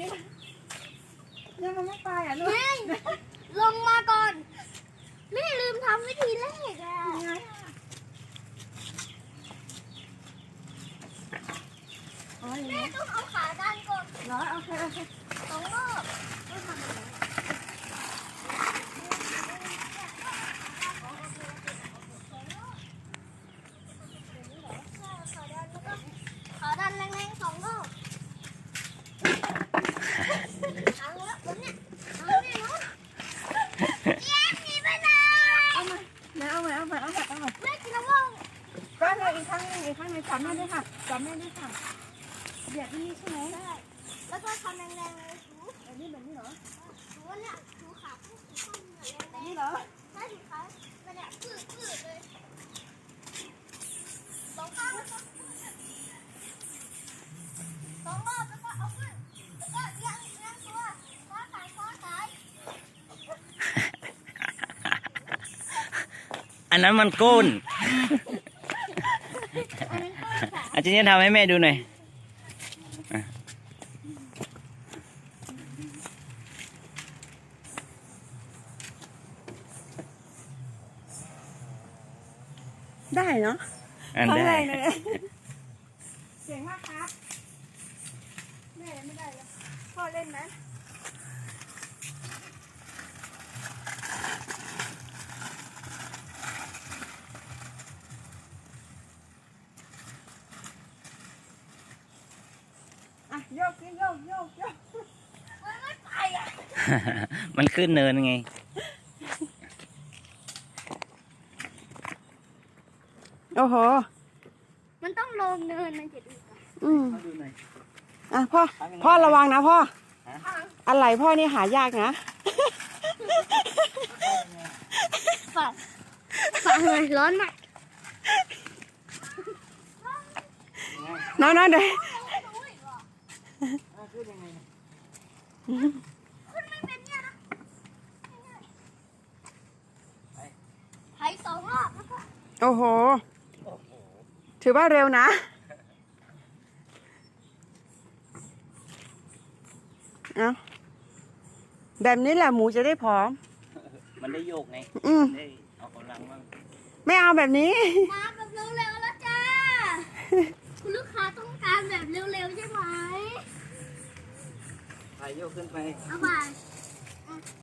ยังมันไม่ไปอะลูกแม่ลงมาก่อนแม่ลืมทำวิธีแรกอะยังไงอ๋ออย่างแม่นี้ต้องเอาขาดันก่อนเหรอโอเคโอเคสองรอบต้องทำอย่างนี้ขาดันแรงๆสองรอบเอาละผมเนี่ยเอาแน่นอนแย่หนีไปไหน เอามาเดี๋ยวเอามาเอามาเอามาเอามา แม่กินแล้วว่าง ก็เลยอีกครั้งหนึงอีกครั้งหนึง จับแม่ด้วยค่ะจับแม่ด้วยค่ะเดี๋ยวนี้ใช่ไหมได้แล้วก็ทำแรงๆเลยถูแบบนี้แบบนี้เหรอถูว่าเนี่ยถูขาถูข้างเหนือแบบแรงนี้เหรอๆได้ถูขามันเนี่ยพืดพืดเลยสองข้างแล้วก็สองรอบแล้วก็เอาขึ้นแล้วก็เลี้ยงเลี้ยงตัวคว้าสายคว้าสายอันนั้นมันก้นอันนั้นก็สาย อาจารย์ทำให้แม่ดูหน่อยอะได้เนาะอันครั้งแรได้กเลยเก่งมากครับ แม่ไม่ได้แล้วพ่อเล่นไหม อะโยกสิโยกโยกโยกมันไม่ไปอะมันขึ้นเนินไง โอ้โห มันต้องลงเนินมันจะดีกว่าอืมดูหน่อย อะพ่อ พ่อระวังนะพ่อฮะอะไรพ่อนี่หายากนะฝังฝังเลยร้อนมากน้องน้องเดี๋ยว ขึ้นยังไงขึ้นไม่เป็นเนี่ยนะไถสองรอบแล้วก็โอ้โห ถือว่าเร็วนะ เอาแบบนี้แหละหมูจะได้ผอม มันได้โยกไง อืม ได้เอากำลังบ้างไม่เอาแบบนี้ มาแบบเร็วๆแล้วจ้า คุณลูกค้าต้องการแบบเร็วๆใช่ไหมถ่าย โยกขึ้นไป เอาไป